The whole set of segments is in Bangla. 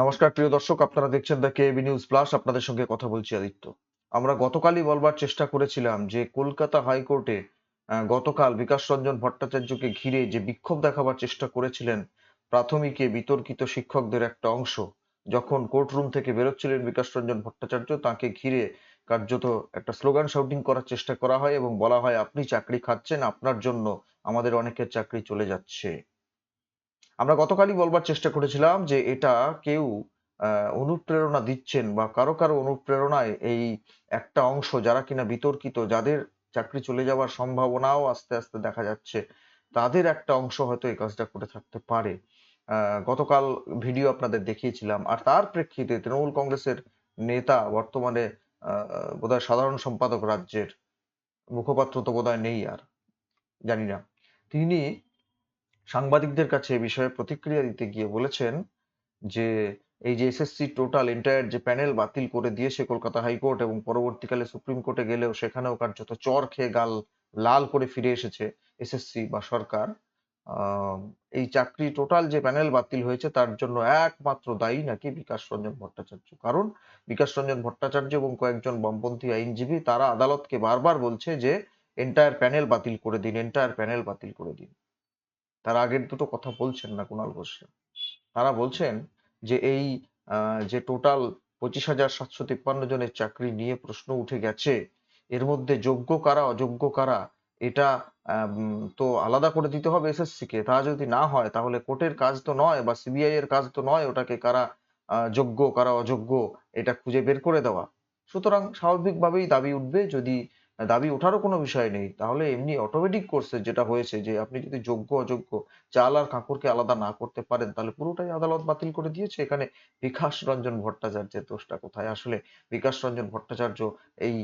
নমস্কার, প্রিয় দর্শক, আপনারা দেখছেন দ্য কেবি নিউজ প্লাস আপনাদের সঙ্গে কথা বলছি আদিত্য। আমরা গতকালই বলবার চেষ্টা করেছিলাম যে কলকাতা হাইকোর্টে গতকাল বিকাশ রঞ্জন ভট্টাচার্যকে ঘিরে যে বিক্ষোভ দেখাবার চেষ্টা করেছিলেন প্রাথমিকে বিতর্কিত শিক্ষকদের একটা অংশ, যখন কোর্টরুম থেকে বেরোচ্ছিলেন বিকাশ রঞ্জন ভট্টাচার্য, তাকে ঘিরে কার্যত একটা স্লোগান শাউটিং করার চেষ্টা করা হয় এবং বলা হয়, আপনি চাকরি খাচ্ছেন, আপনার জন্য আমাদের অনেকের চাকরি চলে যাচ্ছে। আমরা গতকালই বলবার চেষ্টা করেছিলাম যে এটা কেউ অনুপ্রেরণা দিচ্ছেন বা কারও কারও অনুপ্রেরণায় এই একটা অংশ যারা কিনা বিতর্কিত, যাদের চাকরি চলে যাওয়ার সম্ভাবনাও আস্তে আস্তে দেখা যাচ্ছে, তাদের একটা অংশ হয়তো এই কাজটা করে থাকতে পারে। গতকাল ভিডিও আপনাদের দেখিয়েছিলাম। আর তার প্রেক্ষিতে তৃণমূল কংগ্রেসের নেতা বর্তমানে বোধহয় সাধারণ সম্পাদক রাজ্যের মুখপাত্র তো বোধহয় নেই আর, জানি না। তিনি সাংবাদিকদের কাছে এ বিষয়ে প্রতিক্রিয়া দিতে গিয়ে বলেছেন যে, এই যে এসএসসি টোটাল এন্টায়ার যে প্যানেল বাতিল করে দিয়েছে কলকাতা হাইকোর্ট এবং পরবর্তীকালে সুপ্রিম কোর্টে গেলেও সেখানেও কার্যত চর খেয়ে গাল লাল করে ফিরে এসেছে এসএসসি বা সরকার এই চাকরি টোটাল যে প্যানেল বাতিল হয়েছে তার জন্য একমাত্র দায়ী নাকি বিকাশ রঞ্জন ভট্টাচার্য? কারণ বিকাশ রঞ্জন ভট্টাচার্য এবং কয়েকজন বামপন্থী আইনজীবী তারা আদালতকে বারবার বলছে যে, এন্টায়ার প্যানেল বাতিল করে দিন, এন্টায়ার প্যানেল বাতিল করে দিন। তার আগের দুটো কথা বলছেন না কুণাল ঘোষ। তারা বলছেন যে এই যে টোটাল পঁচিশ হাজার সাতশো তিপ্পান্ন জনের চাকরি নিয়ে প্রশ্ন উঠে গেছে, এর মধ্যে যোগ্য কারা, অযোগ্য কারা, এটা তো আলাদা করে দিতে হবে এসএসসি কে। তা যদি না হয়, তাহলে কোর্টের কাজ তো নয় বা সিবিআই এর কাজ তো নয় ওটাকে কারা যোগ্য, কারা অযোগ্য, এটা খুঁজে বের করে দেওয়া। সুতরাং স্বাভাবিকভাবেই দাবি উঠবে যদি দাবি ওঠারও কোনো বিষয় নেই। তাহলে এমনি অটোমেটিক কোর্সে যেটা হয়েছে যে, আপনি যদি যোগ্য, অযোগ্য, চাল আর কাঁকড়কে আলাদা না করতে পারেন, তাহলে পুরোটাই আদালত বাতিল করে দিয়েছে। এখানে বিকাশ রঞ্জন ভট্টাচার্যের দোষটা কোথায়? আসলে বিকাশ রঞ্জন ভট্টাচার্য এই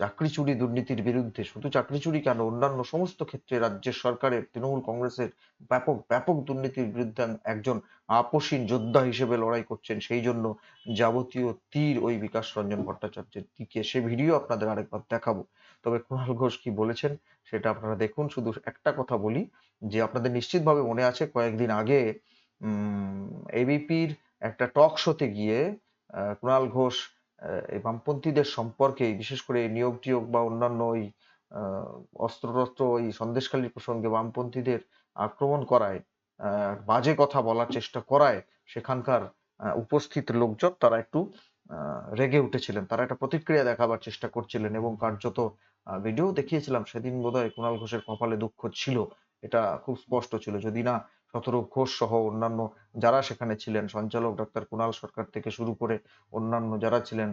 চাকরি চুরি দুর্নীতির বিরুদ্ধে, শুধু চাকরি চুরি কেন? অন্যান্য সমস্ত ক্ষেত্রে রাজ্যের সরকারের, তৃণমূল কংগ্রেসের ব্যাপক ব্যাপক দুর্নীতির বিরুদ্ধে একজন আপসীন যোদ্ধা হিসেবে লড়াই করছেন। সেই জন্য যাবতীয় তীর ওই বিকাশ রঞ্জন ভট্টাচার্যের দিকে। সে ভিডিও আপনাদের আরেকবার দেখাবো। তবে কুণাল ঘোষ কি বলেছেন সেটা আপনারা দেখুন। শুধু একটা কথা বলি, যে আপনাদের নিশ্চিতভাবে মনে আছে, কয়েকদিন আগে এবিপির একটা টক শোতে গিয়ে কুণাল ঘোষ এই বামপন্থীদের সম্পর্কে বিশেষ করে নিয়োগ টিয়োগ বা অন্যান্য ওই আহ, অস্ত্রটস্ত্র ওই সন্দেশখালী প্রসঙ্গে বামপন্থীদের আক্রমণ করায় বাজে কথা বলার চেষ্টা করায় সেখানকার উপস্থিত লোকজন তারা একটু রেগে উঠেছিলেন। তারা একটা প্রতিক্রিয়া দেখাবার চেষ্টা করছিলেন এবং কার্যত ভিডিও দেখিয়েছিলাম সেদিন বোধহয় কুণাল ঘোষের কপালে দুঃখ ছিল এটা খুব স্পষ্ট ছিল। যদি না শতরূপ ঘোষ সহ অন্যান্য যারা সেখানে ছিলেন, সঞ্চালক ডাক্তার কুণাল সরকার থেকে শুরু করে অন্যান্য যারা ছিলেন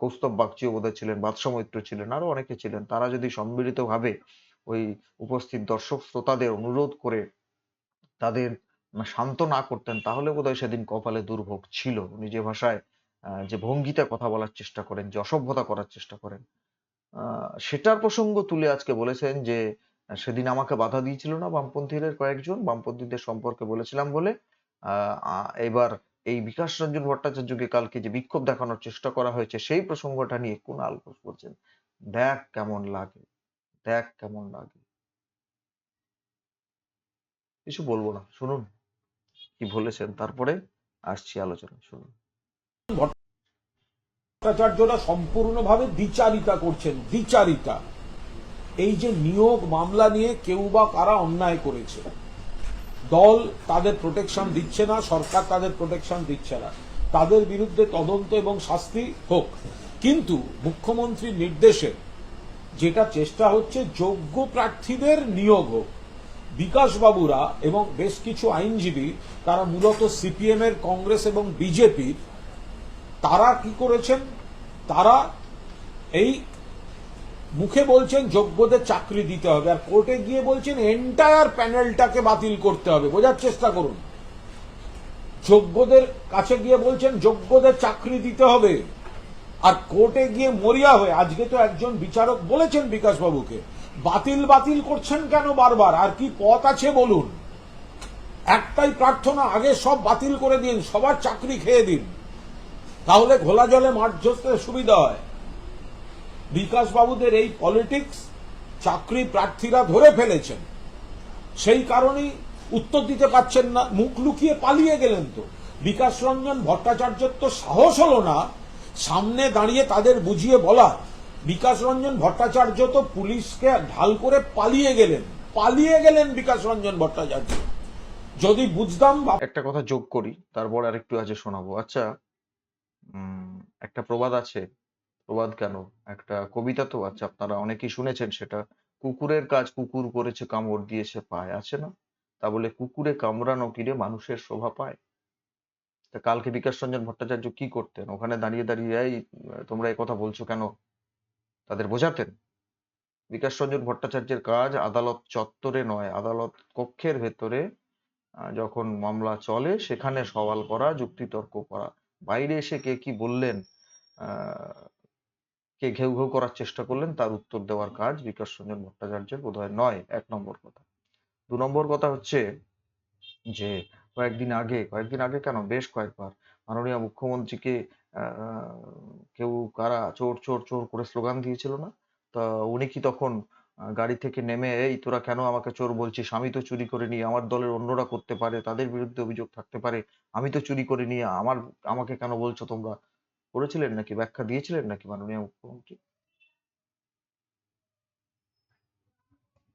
কৌস্তব বাগচিও বোধহয় ছিলেন, বাদশা মৈত্র ছিলেন, আরও অনেকে ছিলেন, তারা যদি সম্মিলিতভাবে ওই উপস্থিত দর্শক শ্রোতাদের অনুরোধ করে তাদের শান্ত না করতেন, তাহলে বোধহয় সেদিন কপালে দুর্ভোগ ছিল। উনি যে ভাষায় যে ভঙ্গিতে কথা বলার চেষ্টা করেন, যে অসভ্যতা করার চেষ্টা করেন সেটার প্রসঙ্গ তুলে আজকে বলেছেন যে সেদিন আমাকে বাধা দিয়েছিল না বামপন্থীদের কয়েকজন। বামপন্থীদের সম্পর্কে বলেছিলাম বলে এবার এই বিকাশ রঞ্জন ভট্টাচার্যকে কালকে যে বিক্ষোভ দেখানোর চেষ্টা করা হয়েছে, সেই প্রসঙ্গটা নিয়ে কুণাল ঘোষ বলছেন, দেখ কেমন লাগে, দেখ কেমন লাগে। কিছু বলব না, শুনুন কি বলেছেন, তারপরে আসছি আলোচনা শুনুন। ভট্টাচার্যরা সম্পূর্ণভাবে দ্বিচারিতা করছেন, দ্বিচারিতা। এই যে নিয়োগ মামলা নিয়ে কেউ বা কারা অন্যায় করেছে, দল তাদের প্রোটেকশন দিচ্ছে না, সরকার তাদের প্রোটেকশন দিচ্ছে না। তাদের বিরুদ্ধে তদন্ত এবং শাস্তি হোক। কিন্তু মুখ্যমন্ত্রীর নির্দেশে যেটা চেষ্টা হচ্ছে, যোগ্য প্রার্থীদের নিয়োগ হোক। বিকাশবাবুরা এবং বেশ কিছু আইনজীবী, তারা মূলত সিপিএম এর কংগ্রেস এবং বিজেপির তারা কি করেছেন? তারা এই মুখে বলছেন যোগ্যদের চাকরি দিতে হবে আর কোর্টে গিয়ে বলছেন এন্টায়ার প্যানেলটাকে বাতিল করতে হবে। বোঝার চেষ্টা করুন। যোগ্যদের কাছে গিয়ে বলছেন যোগ্যদের চাকরি দিতে হবে আর কোর্টে গিয়ে মরিয়া হয়ে, আজকে তো একজন বিচারক বলেছেন বিকাশবাবুকে, বাতিল বাতিল করছেন কেন বারবার? আর কি পথ আছে বলুন। একটাই প্রার্থনা, আগে সব বাতিল করে দিন, সবার চাকরি খেয়ে দিন। তাহলে ঘোলা জলে মাঠ সুবিধা হয়। বিকাশ বাবুদের এই পলিটিক্স চাকরি প্রার্থীরা ধরে ফেলেছেন। সেই কারণেই উত্তর দিতে পারছেন না, মুখ লুকিয়ে পালিয়ে গেলেন তো। বিকাশ রঞ্জন ভট্টাচার্যের তো সাহস হলো না, সামনে দাঁড়িয়ে তাদের বুঝিয়ে বলা। বিকাশ রঞ্জন ভট্টাচার্য তো পুলিশকে ঢাল করে পালিয়ে গেলেন পালিয়ে গেলেন বিকাশ রঞ্জন ভট্টাচার্য। যদি বুঝতাম একটা কথা যোগ করি, তারপর আরেকটু আছে শোনাবো। আচ্ছা একটা প্রবাদ আছে প্রবাদ কেন? একটা কবিতা তো আছে আপনারা অনেকেই শুনেছেন সেটা কুকুরের কাজ কুকুর করেছে কামড় দিয়েছে পায়। আছে না? তা বলে কুকুরে কামড়ানো কিরে মানুষের শোভা পায়? তা কালকে বিকাশ রঞ্জন ভট্টাচার্য কি করতেন? ওখানে দাঁড়িয়ে দাঁড়িয়ে এই তোমরা এই কথা বলছো কেন? তাদের বোঝাতেন? বিকাশ রঞ্জন ভট্টাচার্যের কাজ আদালত চত্বরে নয় আদালত কক্ষের ভেতরে যখন মামলা চলে সেখানে সওয়াল করা যুক্তিতর্ক করা। বাইরে এসে কে কি বললেন? আহ, কে ঘেউ ঘেউ করার চেষ্টা করলেন, তার উত্তর দেওয়ার কাজ বিকাশ রঞ্জন ভট্টাচার্যের বোধহয় নয়, এক নম্বর কথা। দু নম্বর কথা হচ্ছে যে, কয়েকদিন আগে কয়েকদিন আগে কেন? বেশ কয়েকবার মাননীয় মুখ্যমন্ত্রীকে কেউ কারা চোর চোর চোর করে স্লোগান দিয়েছিল না? তা উনি কি তখন গাড়ি থেকে নেমে, এই, তোরা কেন আমাকে চোর বলছিস? আমি তো চুরি করে নিই আমার দলের অন্যরা করতে পারে, তাদের বিরুদ্ধে অভিযোগ থাকতে পারে, আমি তো চুরি করে নিই আমার, আমাকে কেন বলছো তোমরা? করেছিলেন নাকি? ব্যাখ্যা দিয়েছিলেন নাকি মাননীয় মুখ্যমন্ত্রী?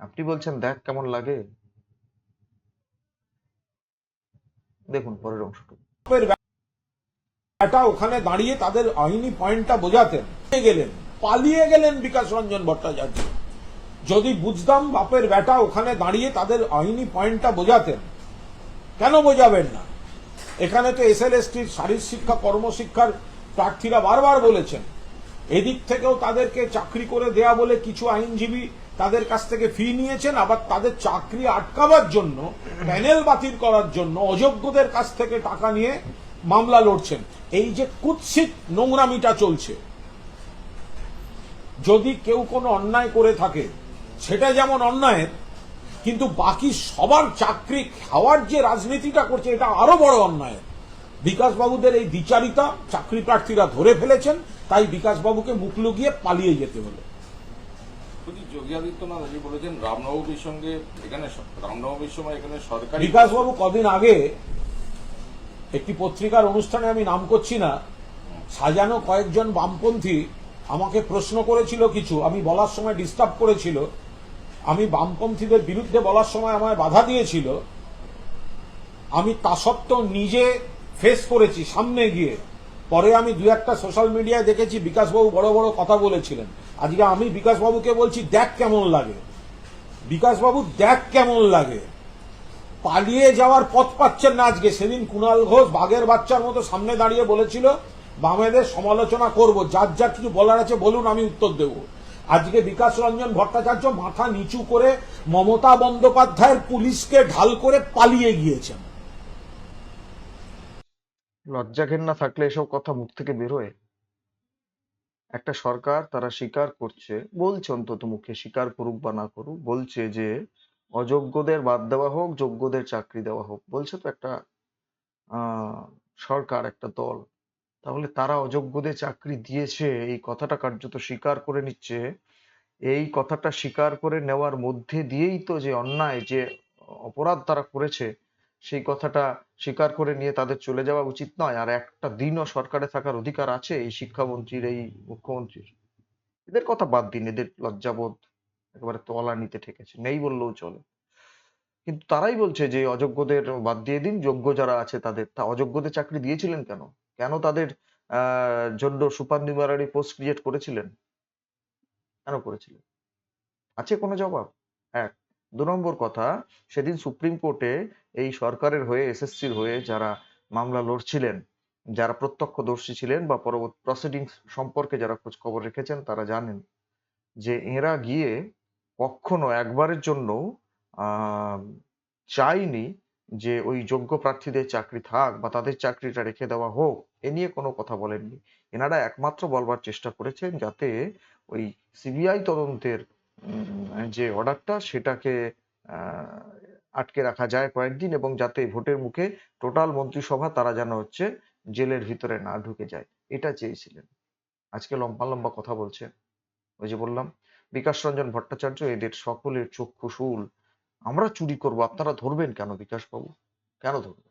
আপনি বলছেন, দেখ কেমন লাগে। দেখুন, পরের অংশটুকু। ওখানে দাঁড়িয়ে তাদের আইনি পয়েন্টটা বোঝাতেন গেলেন, পালিয়ে গেলেন বিকাশ রঞ্জন ভট্টাচার্য। যদি বুঝতাম বাপের বেটা ওখানে দাঁড়িয়ে তাদের আইনি পয়েন্টটা বোঝাতেন, কেন বোঝাবেন না? এখানে তো এস এল এসটির শারীর শিক্ষা কর্মশিক্ষার প্রার্থীরা বারবার বলেছেন, এদিক থেকেও তাদেরকে চাকরি করে দেয়া বলে কিছু আইনজীবী তাদের কাছ থেকে ফি নিয়েছেন, আবার তাদের চাকরি আটকাবার জন্য, প্যানেল বাতিল করার জন্য অযোগ্যদের কাছ থেকে টাকা নিয়ে মামলা লড়ছেন। এই যে কুৎসিত নোংরামিটা চলছে, যদি কেউ কোনো অন্যায় করে থাকে, সেটা যেমন অন্যায়ের, কিন্তু বাকি সবার চাকরি খাওয়ার যে রাজনীতিটা করছে, এটা আরও বড় অন্যায় বিকাশ বাবুদের এই দ্বিচারিতা চাকরি প্রার্থীরা ধরে ফেলেছেন তাই বিকাশ বাবুকে মুখ লুকিয়ে পালিয়ে যেতে হলো। বলছি যোগী আদিত্যনাথ আজকে বলেছেন রামনবমীর সঙ্গে এখানে স- রামনবমীর সময় এখানে সরকারি বিকাশবাবু কদিন আগে একটি পত্রিকার অনুষ্ঠানে আমি নাম করছি না সাজানো কয়েকজন বামপন্থী আমাকে প্রশ্ন করেছিল কিছু আমি বলার সময় ডিস্টার্ব করেছিল আমি বামপন্থীদের বিরুদ্ধে বলার সময় আমায় বাধা দিয়েছিল আমি তা সত্ত্বেও নিজে ফেস করেছি, সামনে গিয়ে। পরে আমি দু একটা সোশ্যাল মিডিয়ায় দেখেছি, বিকাশবাবু বড় বড় কথা বলেছিলেন। আজকে আমি বিকাশবাবুকে বলছি, দেখ কেমন লাগে। বিকাশবাবু, দেখ কেমন লাগে। পালিয়ে যাওয়ার পথ পাচ্ছেন না আজকে। সেদিন কুণাল ঘোষ বাঘের বাচ্চার মতো সামনে দাঁড়িয়ে বলেছিল, বামেদের সমালোচনা করব, যার যা কিছু বলার আছে বলুন, আমি উত্তর দেব। আজকে বিকাশ রঞ্জন ভট্টাচার্য মাথা নিচু করে মমতা বন্দ্যোপাধ্যায়ের পুলিশকে ঢাল করে পালিয়ে গিয়েছেন। লজ্জা ঘেন্না থাকলে এসব কথা মুখ থেকে বেরোয় একটা সরকার তারা স্বীকার করছে, বলছে অন্তত মুখে স্বীকার করুক বা না করুক, বলছে যে অযোগ্যদের বাদ দেওয়া হোক, যোগ্যদের চাকরি দেওয়া হোক, বলছে তো একটা সরকার, একটা দল। তাহলে তারা অযোগ্যদের চাকরি দিয়েছে, এই কথাটা কার্যত স্বীকার করে নিচ্ছে। এই কথাটা স্বীকার করে নেওয়ার মধ্যে দিয়েই তো যে অন্যায়, যে অপরাধ তারা করেছে সেই কথাটা স্বীকার করে নিয়ে তাদের চলে যাওয়া উচিত নয়। আর একটা দিনও সরকারে থাকার অধিকার আছে এই শিক্ষামন্ত্রীর, এই মুখ্যমন্ত্রীর। এদের কথা বাদ দিন, এদের লজ্জাবোধ একেবারে তলা নিতে ঠেকেছে, নেই বললেও চলে। কিন্তু তারাই বলছে যে অযোগ্যদের বাদ দিয়ে দিন, যোগ্য যারা আছে তাদের, তা অযোগ্যদের চাকরি দিয়েছিলেন কেন? কেন তাদের জন্য সুপার নিউমারারি পোস্ট ক্রিয়েট করেছিলেন? কেন করেছিলেন? আছে কোনো জবাব? এক। দু নম্বর কথা, সেদিন সুপ্রিম কোর্টে এই সরকারের হয়ে, এসএসসির হয়ে যারা মামলা লড়ছিলেন, যারা প্রত্যক্ষদর্শী ছিলেন বা পরবর্তী প্রসিডিংস সম্পর্কে যারা খোঁজ খবর রেখেছেন, তারা জানেন যে এরা গিয়ে কখনো একবারের জন্য চাইনি যে ওই যোগ্য প্রার্থীদের চাকরি থাক বা তাদের চাকরিটা রেখে দেওয়া হোক, এ নিয়ে কোনো কথা বলেননি। এনারা একমাত্র বলবার চেষ্টা করেছেন যাতে ওই সিবিআই তদন্তের যে অর্ডারটা সেটাকে আটকে রাখা যায় কয়েকদিন এবং যাতে ভোটের মুখে টোটাল মন্ত্রিসভা তারা যেন হচ্ছে জেলের ভিতরে না ঢুকে যায়, এটা চেয়েছিলেন। আজকে লম্বা লম্বা কথা বলছে ওই যে বললাম, বিকাশ রঞ্জন ভট্টাচার্য এদের সকলের চক্ষু শুল। আমরা চুরি করব, আপনারা ধরবেন কেন বিকাশ বাবু কেন ধরবেন?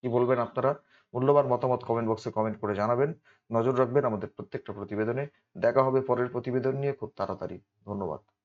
কি বলবেন আপনারা? মূল্যবান মতামত কমেন্ট বক্সে কমেন্ট করে জানাবেন। নজর রাখবেন আমাদের প্রত্যেকটা প্রতিবেদনে। দেখা হবে পরের প্রতিবেদন নিয়ে খুব তাড়াতাড়ি। ধন্যবাদ।